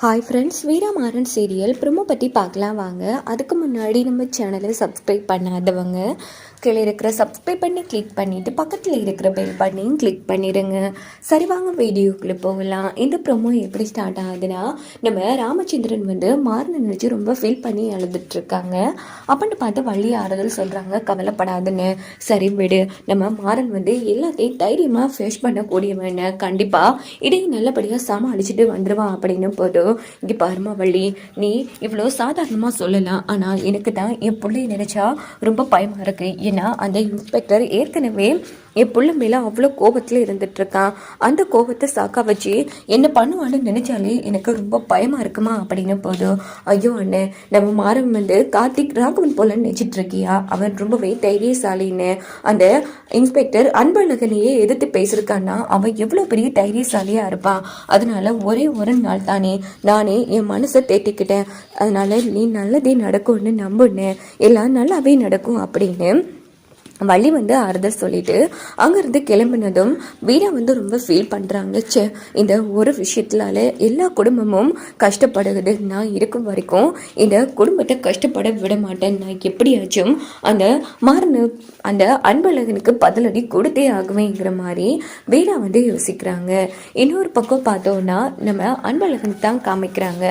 Hi friends Veeramaran serial promo பற்றி பார்க்கலாம் வாங்க. அதுக்கு முன்னாடி நம்ம சேனலை சப்ஸ்கிரைப் பண்ணாதவங்க கீழே இருக்கிற சப்ஸ்கிரைப் பண்ணி கிளிக் பண்ணிவிட்டு பக்கத்தில் இருக்கிற பெல் பட்டனையும் கிளிக் பண்ணிடுங்க சரி வாங்க வீடியோக்குள்ளே போகலாம். இந்த ப்ரோமோ எப்படி ஸ்டார்ட் ஆகுதுன்னா நம்ம ராமச்சந்திரன் வந்து மாறனை நினச்சி ரொம்ப ஃபீல் பண்ணி அழுதுட்ருக்காங்க அப்படின்னு பார்த்து வள்ளி ஆறுதல் சொல்கிறாங்க கவலைப்படாதுன்னு. சரி விடு. நம்ம மாறன் வந்து எல்லாத்தையும் தைரியமாக ஃபேஸ் பண்ணக்கூடியவன். கண்டிப்பாக இடையே நல்லபடியாக சமாளிச்சுட்டு வந்துடுவான் அப்படின்னு போதும் இங்கே பாருமா வள்ளி நீ இவ்வளோ சாதாரணமாக சொல்லலாம் ஆனால் எனக்கு தான் என் பிள்ளைய நினச்சா ரொம்ப பயமாக இருக்கு. ஏன்னா அந்த இன்ஸ்பெக்டர் ஏற்கனவே என் பிள்ளை மேலே அவ்வளோ கோபத்தில் இருந்துட்டுருக்கான். அந்த கோபத்தை சாக்கா வச்சு என்ன பண்ணுவான்னு நினைச்சாலே எனக்கு ரொம்ப பயமாக இருக்குமா அப்படின்னு போதும் ஐயோ அண்ணே நம்ம மாறன் வந்து கார்த்திக் ராகவன் போல நினைச்சிட்டு இருக்கியா? அவன் ரொம்பவே தைரியசாலின்னு. அந்த இன்ஸ்பெக்டர் அன்பழகனையே எதிர்த்து பேசியிருக்கான்னா அவன் எவ்வளோ பெரிய தைரியசாலியாக இருப்பான் அதனால ஒரே ஒரு நாள் தானே நானே என் மனசை தேட்டிக்கிட்டேன் அதனால நீ நல்லதே நடக்கும்னு நம்புன்னு எல்லாம் நல்லாவே நடக்கும் அப்படின்னு வள்ளி வந்து ஆறுதல் சொல்லிட்டு அங்கேருந்து கிளம்பினதும் வீரா வந்து ரொம்ப ஃபீல் பண்ணுறாங்க ச்சே இந்த ஒரு விஷயத்தினால எல்லா குடும்பமும் கஷ்டப்படுகிறது. நான் இருக்கும் வரைக்கும் இந்த குடும்பத்தை கஷ்டப்பட விட மாட்டேன். நான் எப்படியாச்சும் அந்த மாறனு அந்த அன்பழகனுக்கு பதிலடி கொடுத்தே ஆகுவேங்கிற மாதிரி வீரா வந்து யோசிக்கிறாங்க. இன்னொரு பக்கம் பார்த்தோன்னா நம்ம அன்பழகனுக்கு தான் காமிக்கிறாங்க.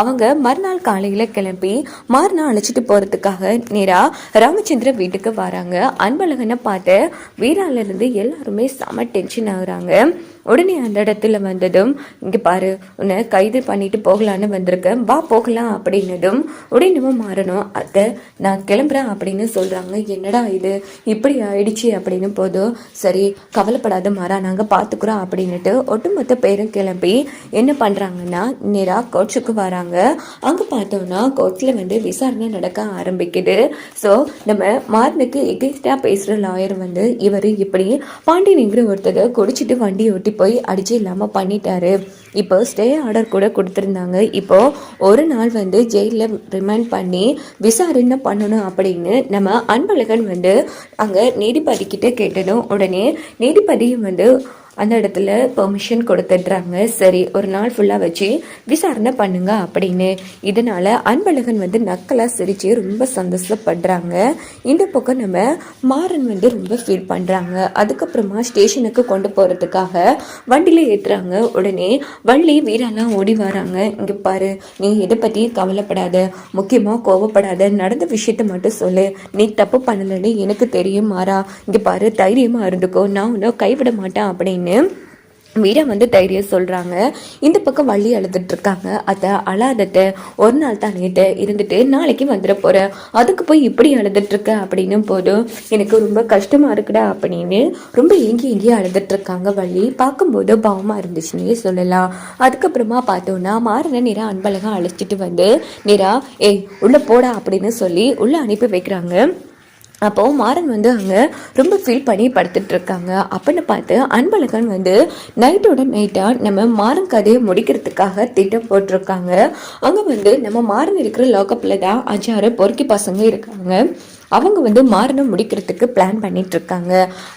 அவங்க மறுநாள் காலையில் கிளம்பி மாறனை அழைச்சிட்டு போகிறதுக்காக நேராக ராமச்சந்திர வீட்டுக்கு வராங்க. அன்பழகனை பார்த்து வீராலேருந்து எல்லாருமே செம டென்ஷன் ஆகுறாங்க. உடனே அந்த இடத்துல வந்ததும் இங்கே பாரு உன்னை கைது பண்ணிட்டு போகலான்னு வந்திருக்கேன். வா போகலாம் அப்படின்னதும் உடனே மாறணும். அதை நான் கிளம்புறேன் அப்படின்னு சொல்கிறாங்க என்னடா இது? இப்படி ஆயிடுச்சு அப்படின்னு போதும் சரி கவலைப்படாத மாறா நாங்கள் பார்த்துக்குறோம் அப்படின்னுட்டு ஒட்டுமொத்த பேரும் கிளம்பி என்ன பண்ணுறாங்கன்னா நேராக கோர்ட்ஸுக்கு வராங்க. அங்கே பார்த்தோன்னா கோர்ட்டில் வந்து விசாரணை நடக்க ஆரம்பிக்குது. ஸோ நம்ம மாறனுக்கு எகென்ஸ்டாக பேசுகிற லாயர் வந்து இவர் இப்படி பாண்டியனுங்கிற ஒருத்தரை குடிச்சிட்டு வண்டி ஓட்டி போய் அடிச்சு இல்லாமல் பண்ணிட்டாரு. இப்போ ஸ்டே ஆர்டர் கூட கொடுத்துருந்தாங்க. இப்போ ஒரு நாள் வந்து ஜெயிலில் ரிமைண்ட் பண்ணி விசாரணை பண்ணணும் அப்படின்னு நம்ம அன்பழகன் வந்து அங்கே நீதிபதி கிட்ட கேட்டதும் உடனே நீதிபதியும் வந்து அந்த இடத்துல பெர்மிஷன் கொடுத்துட்றாங்க. சரி ஒரு நாள் ஃபுல்லாக வச்சு விசாரணை பண்ணுங்க அப்படின்னு. இதனால் அன்பழகன் வந்து நக்கலாக சிரித்து ரொம்ப சந்தோஷப்படுறாங்க. இந்த பக்கம் நம்ம மாறன் வந்து ரொம்ப ஃபீல் பண்ணுறாங்க அதுக்கப்புறமா ஸ்டேஷனுக்கு கொண்டு போகிறதுக்காக வண்டியில் ஏற்றுறாங்க உடனே வள்ளி வீரெல்லாம் ஓடி வராங்க. இங்கே பாரு நீ எதை பற்றியும் கவலைப்படாத முக்கியமாக கோவப்படாத நடந்த விஷயத்த மட்டும் சொல்லு. நீ தப்பு பண்ணலன்னு எனக்கு தெரியும் மாறா. இங்கே பாரு தைரியமாக இருந்துக்கோ. நான் உன்னை கைவிட மாட்டேன் அப்படின்னு. வீரா வந்து தைரியம் சொல்கிறாங்க இந்த பக்கம் வள்ளி அழுதுட்டு இருக்காங்க. அத்தை ஒரு நாள் தான் நேற்று இருந்துட்டு நாளைக்கு வந்துட போகிறேன் அதுக்கு போய் இப்படி அழுதுட்டு இருக்க அப்படின்னும் போதும் எனக்கு ரொம்ப கஷ்டமாக இருக்குடா அப்படின்னு ரொம்ப ஏங்கி ஏங்கி அழுதுட்டு இருக்காங்க வள்ளி. பார்க்கும்போது பாவமாக இருந்துச்சுன்னே சொல்லலாம். அதுக்கப்புறமா பார்த்தோன்னா மாறின நிறா அன்பழகம் அழைச்சிட்டு வந்து நிறா ஏய் உள்ளே போடா அப்படின்னு சொல்லி உள்ளே அனுப்பி வைக்கிறாங்க. அப்போது மாறன் வந்து அங்கே ரொம்ப ஃபீல் பண்ணி படுத்துட்டு இருக்காங்க. அப்படின்னு பார்த்து அன்பழகன் வந்து நைட்டோட நைட்டாக நம்ம மாறன் கதையை முடிக்கிறதுக்காக திட்டம் போட்டிருக்காங்க. அங்கே வந்து நம்ம மாறன் இருக்கிற லாக்கப்பில் தான் அஞ்சாறு பொறுக்கி பசங்க இருக்காங்க. அவங்க வந்து மாறணும் முடிக்கிறதுக்கு பிளான் பண்ணிகிட்ருக்காங்க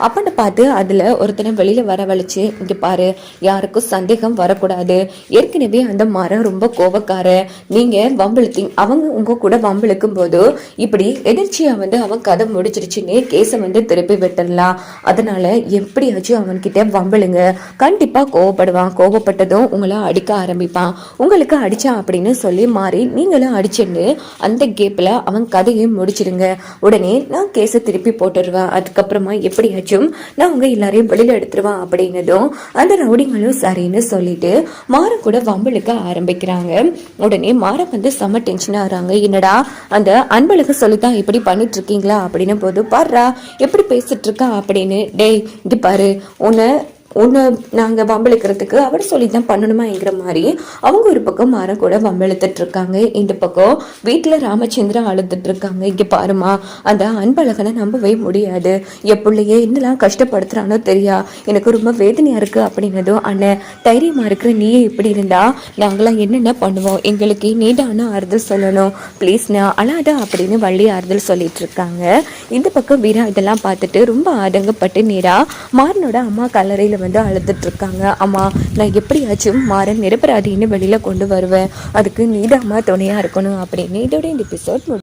அப்படின்னு பார்த்து அதில் ஒருத்தனை வெளியில் வரவழைச்சு இங்கே பாரு யாருக்கும் சந்தேகம் வரக்கூடாது. ஏற்கனவே அந்த மரம் ரொம்ப கோபக்கார நீங்கள் வம்பிழுத்தி அவங்க உங்கள் கூட வம்பிழுக்கும் போது இப்படி எதிர்ச்சியாக வந்து அவன் கதை முடிச்சிருச்சுன்னு கேஸை வந்து திருப்பி விட்டுடலாம். அதனால் எப்படியாச்சும் அவன்கிட்ட வம்பிழுங்க. கண்டிப்பாக கோவப்படுவான். கோவப்பட்டதும் உங்களை அடிக்க ஆரம்பிப்பான். உங்களுக்கு அடித்தான் அப்படின்னு சொல்லி மாறி நீங்களும் அடிச்சுன்னு அந்த கேப்பில் அவன் கதையை முடிச்சிடுங்க உடனே நான் கேஸை திருப்பி போட்டுருவேன் அதுக்கப்புறமா எப்படியாச்சும் நான் உங்க எல்லாரையும் வெளியில் எடுத்துருவேன் அப்படின்னதும் அந்த ரவுடிங்களும் சரின்னு சொல்லிட்டு மாற கூட வம்பளுக்க ஆரம்பிக்கிறாங்க. உடனே மாற வந்து செம்ம டென்ஷன் ஆகிறாங்க என்னடா அந்த அன்பழக சொல்லித்தான் இப்படி பண்ணிட்டு இருக்கீங்களா அப்படின்னு போது பாடுறா எப்படி பேசிட்டு இருக்கா அப்படின்னு டேய் இது பாரு உன்னை உன்னை நாங்கள் வம்பளுக்கிறதுக்கு அவர் சொல்லி தான் பண்ணணுமாங்கிற மாதிரி அவங்க ஒரு பக்கம் மாற கூட வம்பெழுத்துட்ருக்காங்க இந்த பக்கம் வீட்டில் ராமச்சந்திரன் அழுதுட்ருக்காங்க. இங்கே பாருமா அந்த அன்பழகனை நம்பவே முடியாது. என் பிள்ளைய என்னெல்லாம் கஷ்டப்படுத்துகிறானோ தெரியா? எனக்கு ரொம்ப வேதனையாக இருக்குது அப்படின்னதும் அண்ணன் தைரியமாக இருக்கிற நீயே இப்படி இருந்தா நாங்களாம் என்னென்ன பண்ணுவோம்? எங்களுக்கு நீடான ஆறுதல் சொல்லணும். ப்ளீஸ்ண்ணா நான் அழாத அப்படின்னு வள்ளி ஆறுதல் சொல்லிட்டு இருக்காங்க இந்த பக்கம் வீரா இதெல்லாம் பார்த்துட்டு ரொம்ப ஆதங்கப்பட்டு நேரா மாறனோட அம்மா கல்லறையில் வந்து அழுதுட்ருக்காங்க அம்மா நான் எப்படியாச்சும் மாறன் நிரபராதின்னு வெளியில் கொண்டு வருவேன். அதுக்கு நீதாம்மா துணையாக இருக்கணும் அப்படின்னு இதோட இந்த எபிசோட்